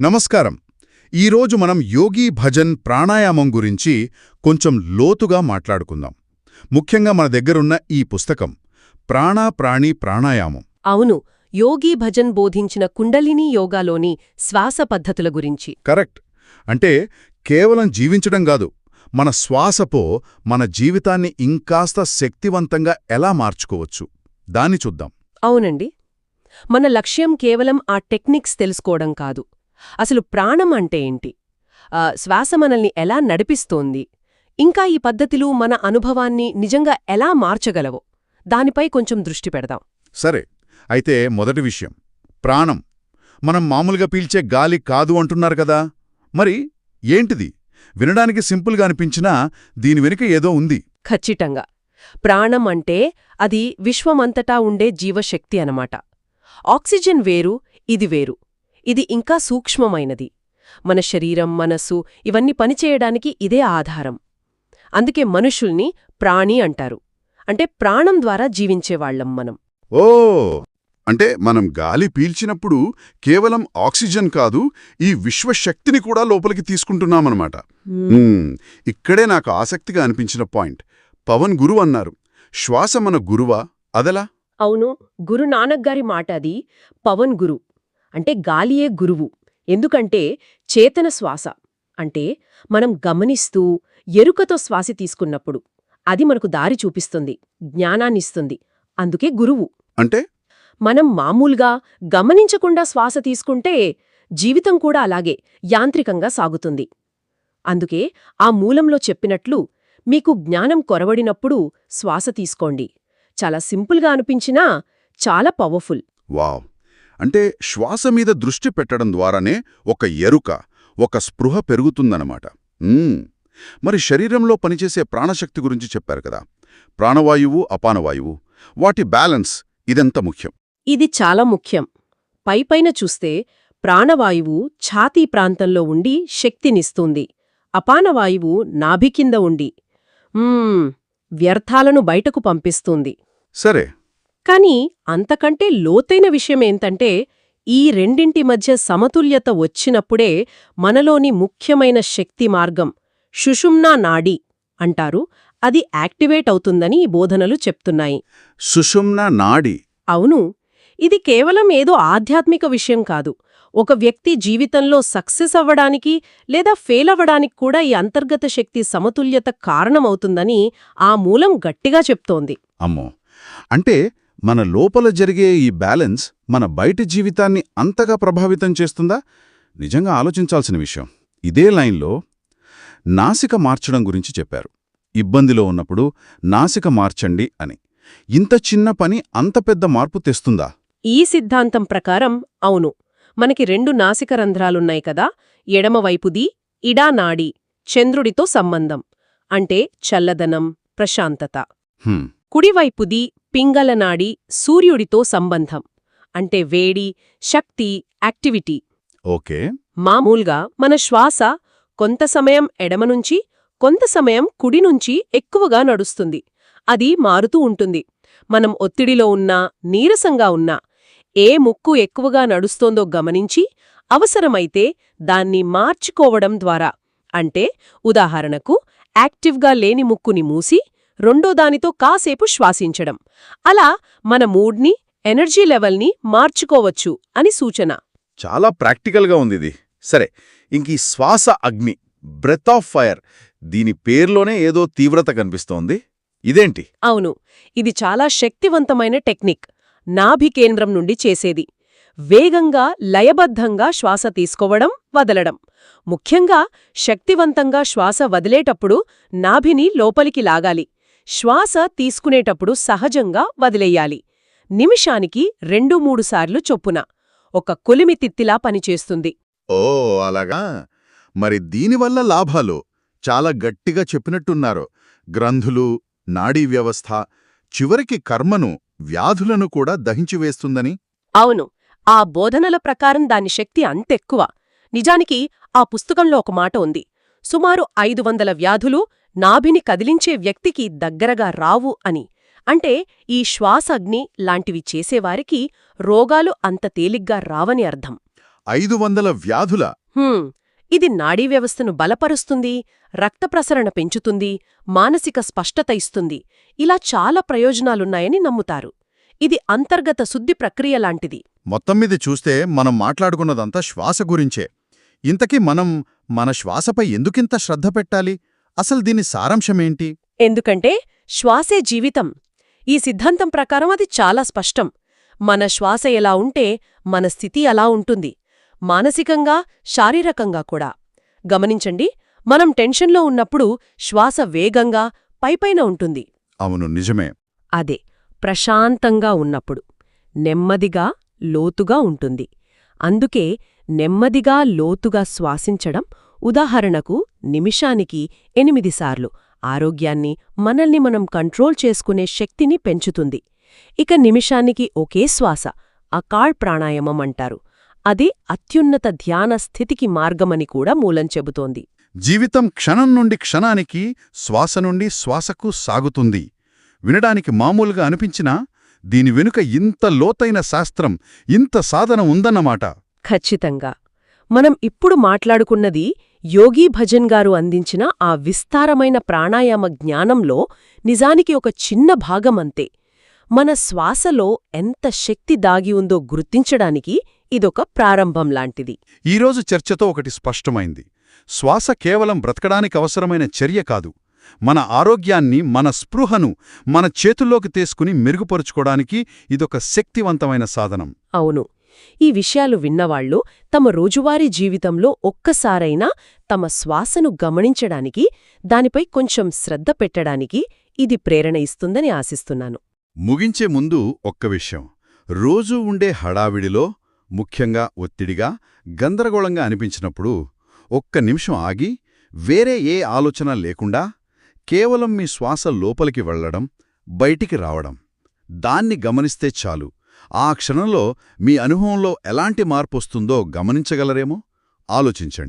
నమస్కారం. ఈరోజు మనం యోగి భజన్ ప్రాణాయామం గురించి కొంచెం లోతుగా మాట్లాడుకుందాం. ముఖ్యంగా మన దగ్గరున్న ఈ పుస్తకం ప్రాణ ప్రాణి ప్రాణాయామం. అవును యోగి భజన్ బోధించిన కుండలినీ యోగాలోని శ్వాస పద్ధతుల గురించి. కరెక్ట్. అంటే కేవలం జీవించడం కాదు మన శ్వాసపో మన జీవితాన్ని ఇంకాస్త శక్తివంతంగా ఎలా మార్చుకోవచ్చు? దాన్ని చూద్దాం. అవునండి. మన లక్ష్యం కేవలం ఆ టెక్నిక్స్ తెలుసుకోవడం కాదు. అసలు ప్రాణం అంటే ఏంటి? శ్వాస మనల్ని ఎలా నడిపిస్తోంది? ఇంకా ఈ పద్ధతులు మన అనుభవాన్ని నిజంగా ఎలా మార్చగలవో దానిపై కొంచెం దృష్టి పెడదాం. సరే అయితే మొదటి విషయం ప్రాణం. మనం మామూలుగా పీల్చే గాలి కాదు అంటున్నారు కదా. మరి ఏంటిది? వినడానికి సింపుల్గా అనిపించినా దీని వెనుక ఏదో ఉంది. ఖచ్చితంగా. ప్రాణం అంటే అది విశ్వమంతటా ఉండే జీవశక్తి అనమాట ఆక్సిజన్ వేరు ఇది వేరు. ఇది ఇంకా సూక్ష్మమైనది. మన శరీరం మనస్సు ఇవన్నీ పనిచేయడానికి ఇదే ఆధారం. అందుకే మనుషుల్ని ప్రాణి అంటారు. అంటే ప్రాణం ద్వారా జీవించేవాళ్ళం మనం. ఓ! అంటే మనం గాలి పీల్చినప్పుడు కేవలం ఆక్సిజన్ కాదు ఈ విశ్వశక్తిని కూడా లోపలికి తీసుకుంటున్నామన్నమాట. ఇక్కడే నాకు ఆసక్తిగా అనిపించిన పాయింట్. పవన్ గురు అన్నారు. శ్వాస మన గురువా? అదలా? అవును. గురు నానక్ గారి మాట అది పవన్ గురు. అంటే గాలియే గురువు. ఎందుకంటే చేతన శ్వాస. అంటే మనం గమనిస్తూ ఎరుకతో శ్వాస తీసుకున్నప్పుడు అది మనకు దారి చూపిస్తుంది జ్ఞానాన్నిస్తుంది. అందుకే గురువు. అంటే? మనం మామూలుగా గమనించకుండా శ్వాస తీసుకుంటే జీవితం కూడా అలాగే యాంత్రికంగా సాగుతుంది. అందుకే ఆ మూలంలో చెప్పినట్లు మీకు జ్ఞానం కొరవడినప్పుడు శ్వాస తీసుకోండి. చాలా సింపుల్గా అనిపించినా చాలా పవర్ఫుల్. వావ్! అంటే శ్వాస మీద దృష్టి పెట్టడం ద్వారానే ఒక ఎరుక ఒక స్పృహ పెరుగుతుందన్నమాట. మరి శరీరంలో పనిచేసే ప్రాణశక్తి గురించి చెప్పారు కదా. ప్రాణవాయువు అపానవాయువు వాటి బ్యాలెన్స్ ఇదెంత ముఖ్యం? ఇది చాలా ముఖ్యం. పైపైన చూస్తే ప్రాణవాయువు ఛాతీ ప్రాంతంలో ఉండి శక్తినిస్తుంది. అపానవాయువు నాభి కింద ఉండి వ్యర్థాలను బయటకు పంపిస్తుంది. సరే కాని అంతకంటే లోతైన విషయమేంతంటే ఈ రెండింటి మధ్య సమతుల్యత వచ్చినప్పుడే మనలోని ముఖ్యమైన శక్తి మార్గం సుషుమ్నా నాడి అంటారు. అది యాక్టివేట్ అవుతుందని ఈ బోధనలు చెప్తున్నాయి. సుషుమ్న నాడి అవును. ఇది కేవలం ఏదో ఆధ్యాత్మిక విషయం కాదు. ఒక వ్యక్తి జీవితంలో సక్సెస్ అవ్వడానికి లేదా ఫెయిల్ అవ్వడానికి కూడా ఈ అంతర్గత శక్తి సమతుల్యత కారణమవుతుందని ఆ మూలం గట్టిగా చెప్తోంది. అమ్మో! అంటే మన లోపల జరిగే ఈ బ్యాలెన్స్ మన బయటి జీవితాన్ని అంతగా ప్రభావితం చేస్తుందా? నిజంగా ఆలోచించాల్సిన విషయం. ఇదే లైన్లో నాసిక మార్చడం గురించి చెప్పారు. ఇబ్బందిలో ఉన్నప్పుడు నాసిక మార్చండి అని. ఇంత చిన్న పని అంత పెద్ద మార్పు తెస్తుందా? ఈ సిద్ధాంతం ప్రకారం అవును. మనకి రెండు నాసిక రంధ్రాలున్నాయి కదా ఎడమవైపుది ఇడా నాడి చంద్రుడితో సంబంధం. అంటే చల్లదనం ప్రశాంతత. కుడివైపుది పింగళ నాడి సూర్యుడితో సంబంధం అంటే వేడి శక్తి యాక్టివిటీ. ఓకే. మామూలుగా మన శ్వాస కొంత సమయం ఎడమ నుంచి కొంత సమయం కుడి నుంచి ఎక్కువగా నడుస్తుంది. అది మారుతూ ఉంటుంది. మనం ఒత్తిడిలో ఉన్నా నీరసంగా ఉన్నా ఏ ముక్కు ఎక్కువగా నడుస్తోందో గమనించి అవసరమైతే దాన్ని మార్చుకోవడం ద్వారా. అంటే ఉదాహరణకు యాక్టివ్గా లేని ముక్కుని మూసి రెండో దానితో కాసేపు శ్వాసించడం. అలా మన మూడ్ని ఎనర్జీ లెవెల్ని మార్చుకోవచ్చు అని సూచన. చాలా ప్రాక్టికల్గా ఉంది ఇది. సరే ఇంక ఈ శ్వాస అగ్ని బ్రెత్ ఆఫ్ ఫైర్ దీని పేర్లోనే ఏదో తీవ్రత కనిపిస్తోంది. ఇదేంటి? అవును ఇది చాలా శక్తివంతమైన టెక్నిక్ నాభి కేంద్రం నుండి చేసేది. వేగంగా లయబద్ధంగా శ్వాస తీసుకోవడం వదలడం. ముఖ్యంగా శక్తివంతంగా శ్వాస వదిలేటప్పుడు నాభిని లోపలికి లాగాలి. శ్వాస తీసుకునేటప్పుడు సహజంగా వదిలేయాలి. నిమిషానికి రెండు మూడు సార్లు చొప్పున. ఒక కొలిమి తిత్తిలా పనిచేస్తుంది. ఓ అలాగా? మరి దీనివల్ల లాభాలు? చాలా గట్టిగా చెప్పినట్టున్నారు. గ్రంథులు నాడీ వ్యవస్థ చివరికి కర్మను వ్యాధులను కూడా దహించివేస్తుందని అవును. ఆ బోధనల ప్రకారం దాని శక్తి అంతెక్కువ. నిజానికి ఆ పుస్తకంలో ఒక మాట ఉంది. సుమారు ఐదు వందల వ్యాధులు నాభిని కదిలించే వ్యక్తికి దగ్గరగా రావు అని. అంటే ఈ శ్వాస అగ్ని లాంటివి చేసేవారికి రోగాలు అంత తేలిగ్గా రావని అర్థం. ఐదు వందల వ్యాధుల ఇది నాడీ వ్యవస్థను బలపరుస్తుంది రక్త ప్రసరణ పెంచుతుంది మానసిక స్పష్టత ఇస్తుంది. ఇలా చాలా ప్రయోజనాలున్నాయని నమ్ముతారు. ఇది అంతర్గత శుద్ధి ప్రక్రియ లాంటిది. మొత్తం మీద చూస్తే మనం మాట్లాడుకున్నదంతా శ్వాస గురించే. ఇంతకీ మనం మన శ్వాసపై ఎందుకింత శ్రద్ధ పెట్టాలి? అసలు దీని సారాంశమేంటి? ఎందుకంటే శ్వాసే జీవితం. ఈ సిద్ధాంతం ప్రకారం అది చాలా స్పష్టం. మన శ్వాస ఎలా ఉంటే మన స్థితి అలా ఉంటుంది. మానసికంగా శారీరకంగా కూడా. గమనించండి మనం టెన్షన్లో ఉన్నప్పుడు శ్వాస వేగంగా పైపైన ఉంటుంది. అవును నిజమే. అదే ప్రశాంతంగా ఉన్నప్పుడు. నెమ్మదిగా లోతుగా ఉంటుంది. అందుకే నెమ్మదిగా లోతుగా శ్వాసించడం ఉదాహరణకు నిమిషానికి ఎనిమిది సార్లు ఆరోగ్యాన్ని మనల్ని మనం కంట్రోల్ చేసుకునే శక్తిని పెంచుతుంది. ఇక నిమిషానికి ఒకే శ్వాస అకాళ్ ప్రాణాయామం అంటారు. అది అత్యున్నత ధ్యాన స్థితికి మార్గమని కూడా మూలం చెబుతోంది. జీవితం క్షణం నుండి క్షణానికి శ్వాస నుండి శ్వాసకు సాగుతుంది. వినడానికి మామూలుగా అనిపించినా దీని వెనుక ఇంత లోతైన శాస్త్రం ఇంత సాధన ఉందన్నమాట. ఖచ్చితంగా. మనం ఇప్పుడు మాట్లాడుకున్నది యోగీ భజన్ గారు అందించిన ఆ విస్తారమైన ప్రాణాయామ జ్ఞానంలో నిజానికి ఒక చిన్న భాగమంతే. మన శ్వాసలో ఎంత శక్తి దాగి ఉందో గుర్తించడానికి ఇదొక ప్రారంభం లాంటిది. ఈరోజు చర్చతో ఒకటి స్పష్టమైంది. శ్వాస కేవలం బ్రతకడానికి అవసరమైన చర్య కాదు. మన ఆరోగ్యాన్ని మన స్పృహను మన చేతుల్లోకి తీసుకుని మెరుగుపరుచుకోవడానికి ఇదొక శక్తివంతమైన సాధనం. అవును. ఈ విషయాలు విన్నవాళ్ళు తమ రోజువారీ జీవితంలో ఒక్కసారైనా తమ శ్వాసను గమనించడానికి దానిపై కొంచెం శ్రద్ధ పెట్టడానికి ఇది ప్రేరణ ఇస్తుందని ఆశిస్తున్నాను. ముగించే ముందు ఒక్క విషయం. రోజూ ఉండే హడావిడిలో ముఖ్యంగా ఒత్తిడిగా గందరగోళంగా అనిపించినప్పుడు ఒక్క నిమిషం ఆగి వేరే ఏ ఆలోచన లేకుండా కేవలం మీ శ్వాస లోపలికి వెళ్ళడం బయటికి రావడం దాన్ని గమనిస్తే చాలు. ఆ క్షణంలో మీ అనుభవంలో ఎలాంటి మార్పొస్తుందో గమనించగలరేమో? ఆలోచించండి.